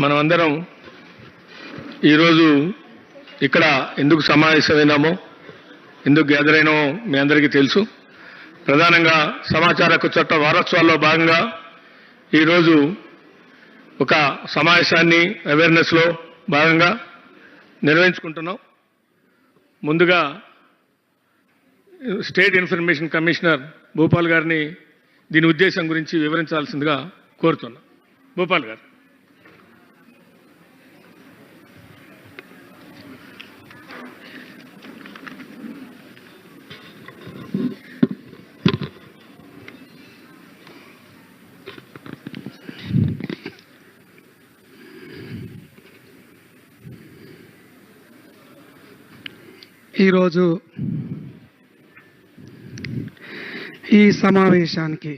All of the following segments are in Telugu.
మనమందరం ఈరోజు ఇక్కడ ఎందుకు సమావేశమైనామో ఎందుకు గ్యాదర్ అయినామో మీ అందరికీ తెలుసు. ప్రధానంగా సమాచార చట్ట వారోత్సవాల్లో భాగంగా ఈరోజు ఒక సమావేశాన్ని అవేర్నెస్లో భాగంగా నిర్వహించుకుంటున్నాం. ముందుగా స్టేట్ ఇన్ఫర్మేషన్ కమిషనర్ భూపాల్ గారిని దీని ఉద్దేశం గురించి వివరించాల్సిందిగా కోరుతున్నా. భూపాల్ గారు. ఈరోజు ఈ సమావేశానికి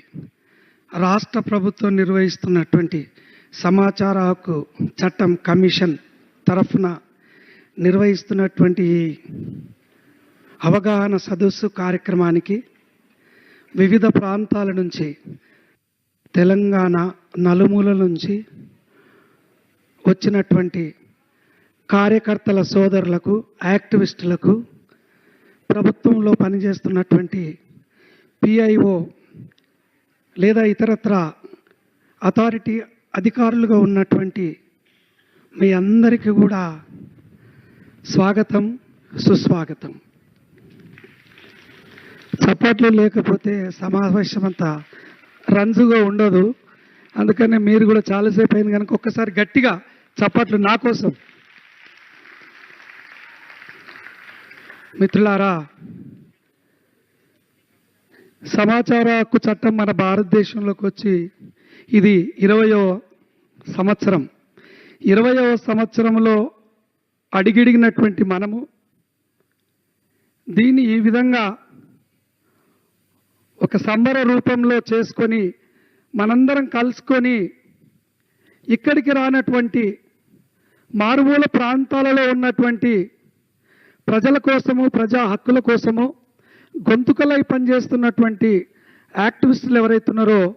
రాష్ట్ర ప్రభుత్వం నిర్వహిస్తున్నటువంటి సమాచార హక్కు చట్టం కమిషన్ తరఫున నిర్వహిస్తున్నటువంటి ఈ అవగాహన సదస్సు కార్యక్రమానికి వివిధ ప్రాంతాల నుంచి తెలంగాణ నలుమూల నుంచి వచ్చినటువంటి కార్యకర్తల సోదరులకు యాక్టివిస్టులకు ప్రభుత్వంలో పనిచేస్తున్నటువంటి పిఐఓ లేదా ఇతరత్ర అథారిటీ అధికారులుగా ఉన్నటువంటి మీ అందరికీ కూడా స్వాగతం సుస్వాగతం. చప్పట్లు లేకపోతే సమావేశం అంతా రంజుగా ఉండదు. అందుకనే మీరు కూడా చాలాసేపు అయింది కనుక ఒక్కసారి గట్టిగా చప్పట్లు నా కోసం. మిత్రులారా సమాచార హక్కు చట్టం మన భారతదేశంలోకి వచ్చి ఇది ఇరవయో సంవత్సరం. ఇరవయో సంవత్సరంలో అడిగిడిగినటువంటి మనము దీన్ని ఈ విధంగా ఒక సంబర రూపంలో చేసుకొని మనందరం కలుసుకొని ఇక్కడికి రానటువంటి మారుమూల ప్రాంతాలలో ఉన్నటువంటి ప్రజల కోసము ప్రజా హక్కుల కోసము గొంతుకలై పనిచేస్తున్నటువంటి యాక్టివిస్టులు ఎవరైతున్నారో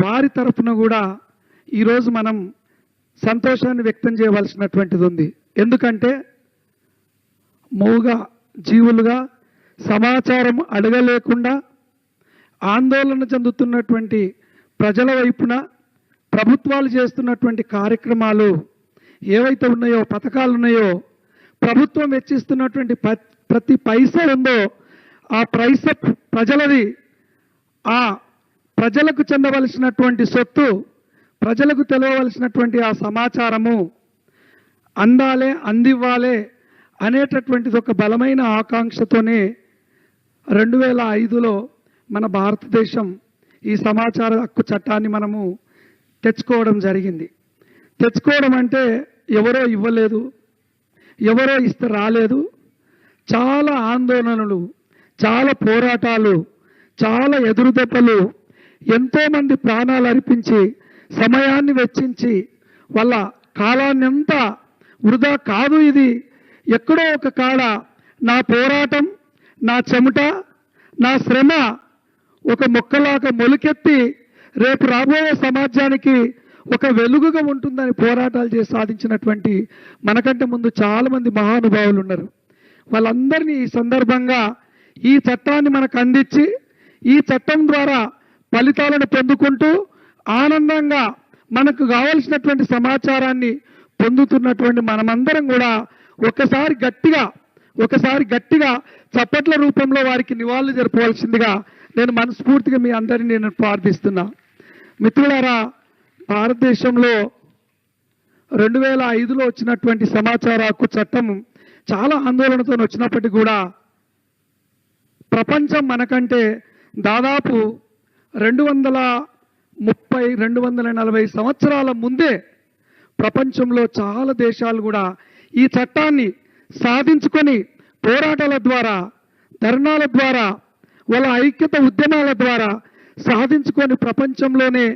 వారి తరఫున కూడా ఈరోజు మనం సంతోషాన్ని వ్యక్తం చేయవలసినటువంటిది ఉంది. ఎందుకంటే మూగా జీవులుగా సమాచారం అడగలేకుండా ఆందోళన చెందుతున్నటువంటి ప్రజల వైపున ప్రభుత్వాలు చేస్తున్నటువంటి కార్యక్రమాలు ఏవైతే ఉన్నాయో పథకాలు ఉన్నాయో ప్రభుత్వం వెచ్చిస్తున్నటువంటి ప్రతి పైసా ఉందో ఆ పైస ప్రజలది ఆ ప్రజలకు చెందవలసినటువంటి సొత్తు ప్రజలకు తెలియవలసినటువంటి ఆ సమాచారము అందాలే అందివ్వాలే అనేటటువంటిది ఒక బలమైన ఆకాంక్షతోనే రెండు వేల ఐదులో మన భారతదేశం ఈ సమాచార హక్కు చట్టాన్ని మనము తెచ్చుకోవడం జరిగింది. తెచ్చుకోవడం అంటే ఎవరో ఇవ్వలేదు. ఎవరో ఇస్తే రాలేదు. చాలా ఆందోళనలు చాలా పోరాటాలు చాలా ఎదురుదెబ్బలు ఎంతోమంది ప్రాణాలు అర్పించి సమయాన్ని వెచ్చించి వాళ్ళ కాలాన్ని అంతా వృధా కాదు ఇది. ఎక్కడో ఒక కాడ నా పోరాటం నా చెమట నా శ్రమ ఒక మొక్కలాగా మొలికెత్తి రేపు రాబోయే సమాజానికి ఒక వెలుగుగా ఉంటుందని పోరాటాలు చేసి సాధించినటువంటి మనకంటే ముందు చాలామంది మహానుభావులు ఉన్నారు. వాళ్ళందరినీ ఈ సందర్భంగా ఈ చట్టాన్ని మనకు అందించి ఈ చట్టం ద్వారా ఫలితాలను పొందుకుంటూ ఆనందంగా మనకు కావలసినటువంటి సమాచారాన్ని పొందుతున్నటువంటి మనమందరం కూడా ఒకసారి గట్టిగా ఒకసారి గట్టిగా చప్పట్ల రూపంలో వారికి నివాళులు జరపవలసిందిగా నేను మనస్ఫూర్తిగా మీ అందరినీ నేను ప్రార్థిస్తున్నా. మిత్రులారా భారతదేశంలో రెండు వేల ఐదులో వచ్చినటువంటి సమాచార హక్కు చట్టం చాలా ఆందోళనతో వచ్చినప్పటికీ కూడా ప్రపంచం మనకంటే దాదాపు రెండు వందల ముప్పై రెండు వందల నలభై సంవత్సరాల ముందే ప్రపంచంలో చాలా దేశాలు కూడా ఈ చట్టాన్ని సాధించుకొని పోరాటాల ద్వారా ధర్నాల ద్వారా వాళ్ళ ఐక్యత ఉద్యమాల ద్వారా సాధించుకొని ప్రపంచంలోనే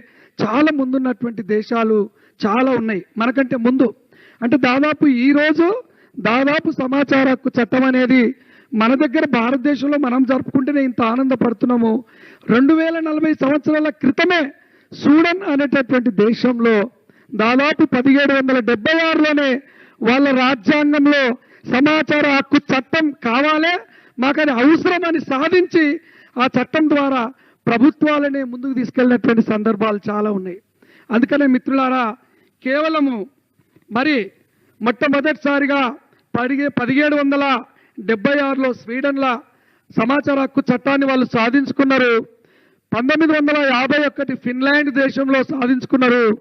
చాలా ముందున్నటువంటి దేశాలు చాలా ఉన్నాయి. మనకంటే ముందు. అంటే దాదాపు ఈరోజు దాదాపు సమాచార హక్కు చట్టం అనేది మన దగ్గర భారతదేశంలో మనం జరుపుకుంటేనే ఇంత ఆనందపడుతున్నాము. రెండు వేల నలభై సంవత్సరాల క్రితమే సూడన్ అనేటటువంటి దేశంలో దాదాపు పదిహేడు వందల డెబ్బై ఆరులోనే వాళ్ళ రాజ్యాంగంలో సమాచార హక్కు చట్టం కావాలే మాకు అది అవసరమని సాధించి ఆ చట్టం ద్వారా ప్రభుత్వాలనే ముందుకు తీసుకెళ్ళినటువంటి సందర్భాలు చాలా ఉన్నాయి. అందుకనే మిత్రులారా కేవలము మరి మొట్టమొదటిసారిగా పడిగే పదిహేడు వందల డెబ్బై ఆరులో స్వీడన్ల సమాచార హక్కు చట్టాన్ని వాళ్ళు సాధించుకున్నారు. పంతొమ్మిది వందల యాభై ఒకటి ఫిన్లాండ్ దేశంలో సాధించుకున్నారు.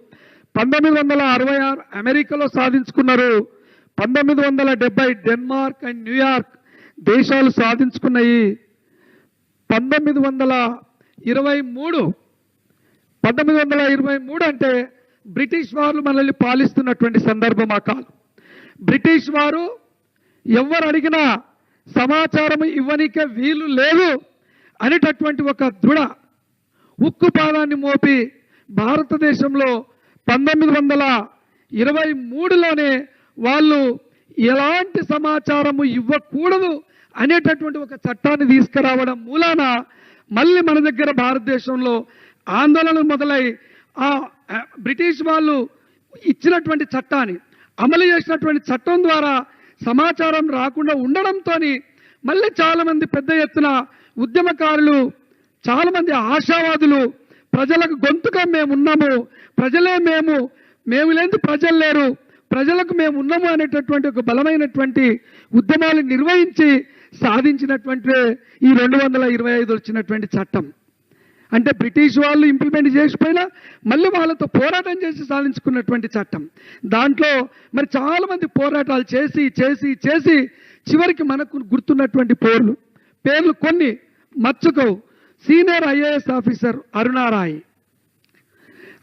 పంతొమ్మిది వందల అరవై ఆరు అమెరికాలో సాధించుకున్నారు. పంతొమ్మిది వందల డెబ్బై డెన్మార్క్ అండ్ న్యూయార్క్ దేశాలు సాధించుకున్నాయి. పంతొమ్మిది వందల ఇరవై మూడు. పంతొమ్మిది వందల ఇరవై మూడు అంటే బ్రిటిష్ వారు మనల్ని పాలిస్తున్నటువంటి సందర్భం ఆ కాలం. బ్రిటిష్ వారు ఎవరు అడిగినా సమాచారం ఇవ్వనికే వీలు లేదు అనేటటువంటి ఒక దృఢ ఉక్కు పాదాన్ని మోపి భారతదేశంలో పంతొమ్మిది వందల ఇరవై మూడులోనే వాళ్ళు ఎలాంటి సమాచారము ఇవ్వకూడదు అనేటటువంటి ఒక చట్టాన్ని తీసుకురావడం మూలాన మళ్ళీ మన దగ్గర భారతదేశంలో ఆందోళనలు మొదలై ఆ బ్రిటిష్ వాళ్ళు ఇచ్చినటువంటి చట్టాన్ని అమలు చేసినటువంటి చట్టం ద్వారా సమాచారం రాకుండా ఉండడంతో మళ్ళీ చాలామంది పెద్ద ఎత్తున ఉద్యమకారులు చాలామంది ఆశావాదులు ప్రజలకు గొంతుగా మేము ఉన్నాము ప్రజలే మేము మేము లేని ప్రజలు లేరు ప్రజలకు మేము ఉన్నాము అనేటటువంటి ఒక బలమైనటువంటి ఉద్యమాలు నిర్వహించి సాధించినటువంటి ఈ రెండు వందల ఇరవై ఐదు వచ్చినటువంటి చట్టం. అంటే బ్రిటిష్ వాళ్ళు ఇంప్లిమెంట్ చేసిపోయినా మళ్ళీ వాళ్ళతో పోరాటం చేసి సాధించుకున్నటువంటి చట్టం. దాంట్లో మరి చాలామంది పోరాటాలు చేసి చేసి చేసి చివరికి మనకు గుర్తున్నటువంటి పేర్లు. పేర్లు కొన్ని మచ్చుకోవు సీనియర్ ఐఏఎస్ ఆఫీసర్ అరుణారాయ్.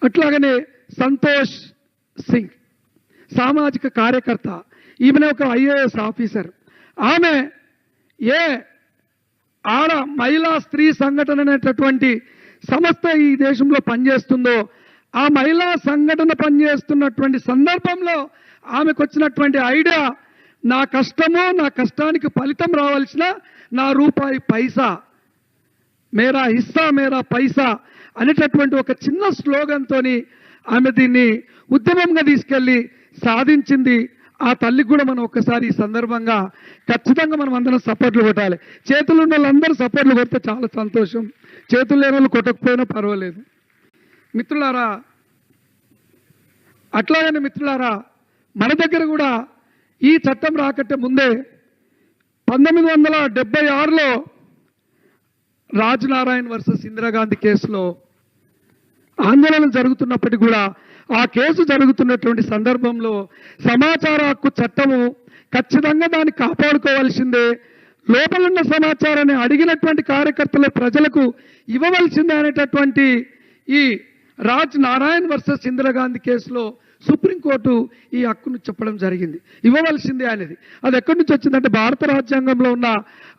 అట్లాగనే సంతోష్ సింగ్ సామాజిక కార్యకర్త. ఈమెన ఒక ఐఏఎస్ ఆఫీసర్ ఆమె ఏ ఆడ మహిళా స్త్రీ సంఘటన అనేటటువంటి సంస్థ ఈ దేశంలో పనిచేస్తుందో ఆ మహిళా సంఘటన పనిచేస్తున్నటువంటి సందర్భంలో ఆమెకు వచ్చినటువంటి ఐడియా నా కష్టము నా కష్టానికి ఫలితం రావాల్సిన నా రూపాయి పైసా మేరా హిస్సా మేరా పైసా అనేటటువంటి ఒక చిన్న స్లోగన్తో ఆమె దీన్ని ఉద్యమంగా తీసుకెళ్ళి సాధించింది. ఆ తల్లికి కూడా మనం ఒక్కసారి ఈ సందర్భంగా ఖచ్చితంగా మనం అందరం సపోర్ట్లు కొట్టాలి. చేతులు ఉన్న వాళ్ళందరూ సపోర్ట్లు కొడితే చాలా సంతోషం. చేతులు లేని వాళ్ళు కొట్టకపోయినా పర్వాలేదు. మిత్రులారా అట్లాగనే మిత్రులారా మన దగ్గర కూడా ఈ చట్టం రాకట్టే ముందే పంతొమ్మిది వందల డెబ్బై ఆరులో రాజనారాయణ వర్సెస్ ఇందిరాగాంధీ కేసులో ఆందోళన జరుగుతున్నప్పటికీ కూడా ఆ కేసు జరుగుతున్నటువంటి సందర్భంలో సమాచార హక్కు చట్టము ఖచ్చితంగా దాన్ని కాపాడుకోవాల్సిందే. లోపలున్న సమాచారాన్ని అడిగినటువంటి కార్యకర్తలు ప్రజలకు ఇవ్వవలసిందే అనేటటువంటి ఈ రాజ్ నారాయణ్ వర్సెస్ ఇందిరాగాంధీ కేసులో సుప్రీంకోర్టు ఈ హక్కును చెప్పడం జరిగింది. ఇవ్వవలసిందే అనేది. అది ఎక్కడి నుంచి వచ్చిందంటే భారత రాజ్యాంగంలో ఉన్న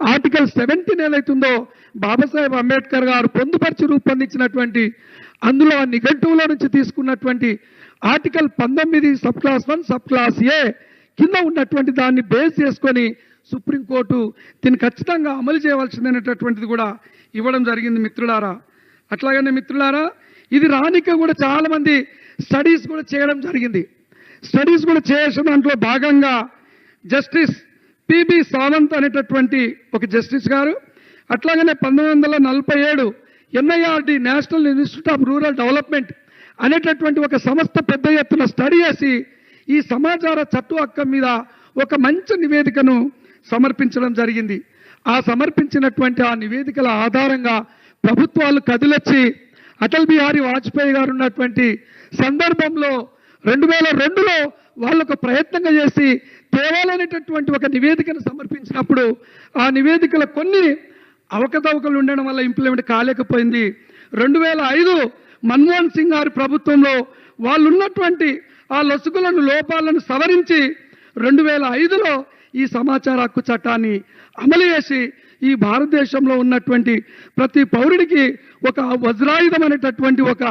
ఆర్టికల్ సెవెంటీన్ ఏదైతుందో బాబాసాహెబ్ అంబేద్కర్ గారు పొందుపరిచి రూపొందించినటువంటి అందులో ఆ నిఘంటువులో నుంచి తీసుకున్నటువంటి ఆర్టికల్ పంతొమ్మిది sub clause one sub clause A కింద ఉన్నటువంటి దాన్ని బేస్ చేసుకొని సుప్రీంకోర్టు దీన్ని ఖచ్చితంగా అమలు చేయవలసిందనేటటువంటిది కూడా ఇవ్వడం జరిగింది మిత్రులారా. అట్లాగనే మిత్రులారా ఇది రానిక కూడా చాలామంది స్టడీస్ కూడా చేయడం జరిగింది. స్టడీస్ కూడా చేసిన దాంట్లో భాగంగా జస్టిస్ పిబి సావంత్ అనేటటువంటి ఒక జస్టిస్ గారు అట్లాగనే పంతొమ్మిది వందల నలభై ఏడు NIRD national institute of rural development అనేటటువంటి ఒక సంస్థ పెద్ద ఎత్తున స్టడీ చేసి ఈ సమాచార చట్టు హక్కు మీద ఒక మంచి నివేదికను సమర్పించడం జరిగింది. ఆ సమర్పించినటువంటి ఆ నివేదికల ఆధారంగా ప్రభుత్వాలు కదిలొచ్చి అటల్ బిహారీ వాజ్పేయి గారు ఉన్నటువంటి సందర్భంలో రెండు వేల రెండులో వాళ్ళకు ప్రయత్నంగా చేసి తేవాలనేటటువంటి ఒక నివేదికను సమర్పించినప్పుడు ఆ నివేదికల కొన్ని అవకతవకలు ఉండడం వల్ల ఇంప్లిమెంట్ కాలేకపోయింది. రెండు వేల ఐదు మన్మోహన్ సింగ్ గారి ప్రభుత్వంలో వాళ్ళు ఉన్నటువంటి ఆ లొసుగులను లోపాలను సవరించి రెండు వేల ఐదులో ఈ సమాచార హక్కు చట్టాన్ని అమలు చేసి ఈ భారతదేశంలో ఉన్నటువంటి ప్రతి పౌరుడికి ఒక వజ్రాయుధం అనేటటువంటి ఒక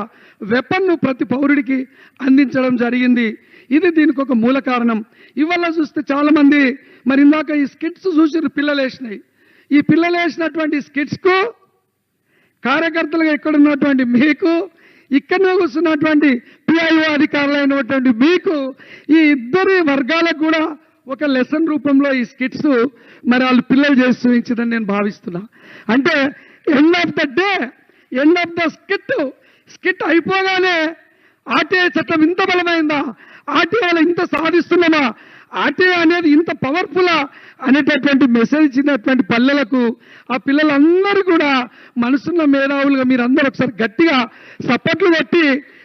వెపన్ను ప్రతి పౌరుడికి అందించడం జరిగింది. ఇది దీనికి ఒక మూల కారణం. ఇవాళ చూస్తే చాలామంది మరి ఇందాక ఈ స్కిట్స్ చూసి పిల్లలు వేసినాయి ఈ పిల్లలు వేసినటువంటి స్కిట్స్కు కార్యకర్తలుగా ఇక్కడ ఉన్నటువంటి మీకు ఇక్కడనే కూర్చున్నటువంటి పిఐఓ అధికారులైనటువంటి మీకు ఈ ఇద్దరి వర్గాలకు కూడా ఒక లెసన్ రూపంలో ఈ స్కిట్స్ మరి వాళ్ళు పిల్లలు చేసి చూపించిందని నేను భావిస్తున్నా. అంటే end of the day end of the skit skit అయిపోగానే ఆర్టీఐ చట్టం ఇంత బలమైందా? ఆర్టీఐలో ఇంత సాధిస్తున్నామా? ఆర్టీఐ అనేది ఇంత పవర్ఫుల్ అనేటటువంటి మెసేజ్ ఇచ్చినటువంటి పల్లెలకు ఆ పిల్లలందరూ కూడా మనసున్న మేధావులుగా మీరందరూ ఒకసారి గట్టిగా సపోర్ట్లు కొట్టి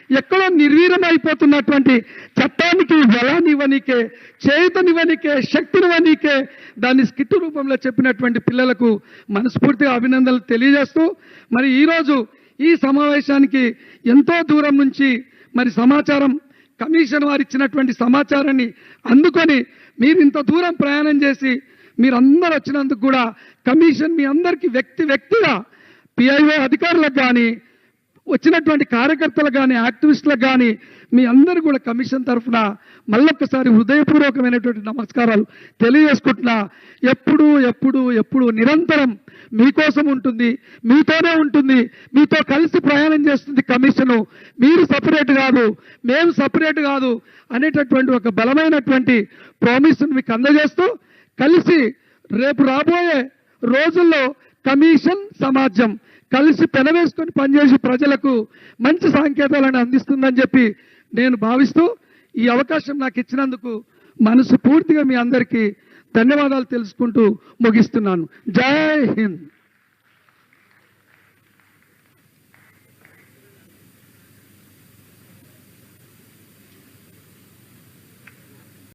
ఎక్కడో నిర్వీరమైపోతున్నటువంటి అయిపోతున్నటువంటి చట్టానికి బలానివ్వనికే చేతనివ్వనికే శక్తినివ్వనీకే దాన్ని స్కిట్ రూపంలో చెప్పినటువంటి పిల్లలకు మనస్ఫూర్తిగా అభినందనలు తెలియజేస్తూ మరి ఈరోజు ఈ సమావేశానికి ఎంతో దూరం నుంచి మరి సమాచారం కమిషన్ వారు ఇచ్చినటువంటి సమాచారాన్ని అందుకొని మీరు ఇంత దూరం ప్రయాణం చేసి మీరందరూ వచ్చినందుకు కూడా కమిషన్ మీ అందరికీ వ్యక్తి వ్యక్తిగా పిఐఓ అధికారులకు కానీ వచ్చినటువంటి కార్యకర్తలు కానీ యాక్టివిస్టులకు కానీ మీ అందరూ కూడా కమిషన్ తరఫున మళ్ళొక్కసారి హృదయపూర్వకమైనటువంటి నమస్కారాలు తెలియజేసుకుంటున్నా. ఎప్పుడు ఎప్పుడు ఎప్పుడు నిరంతరం మీకోసం ఉంటుంది మీతోనే ఉంటుంది మీతో కలిసి ప్రయాణం చేస్తుంది కమిషను. మీరు సపరేట్ కాదు మేము సపరేట్ కాదు అనేటటువంటి ఒక బలమైనటువంటి ప్రామిస్ను మీకు అందజేస్తూ కలిసి రేపు రాబోయే రోజుల్లో కమిషన్ సమాజం కలిసి పెనవేసుకొని పనిచేసి ప్రజలకు మంచి సంకేతాలను అందిస్తుందని చెప్పి నేను భావిస్తూ ఈ అవకాశం నాకు ఇచ్చినందుకు మనసు పూర్తిగా మీ అందరికీ ధన్యవాదాలు తెలుసుకుంటూ ముగిస్తున్నాను. జై హింద్.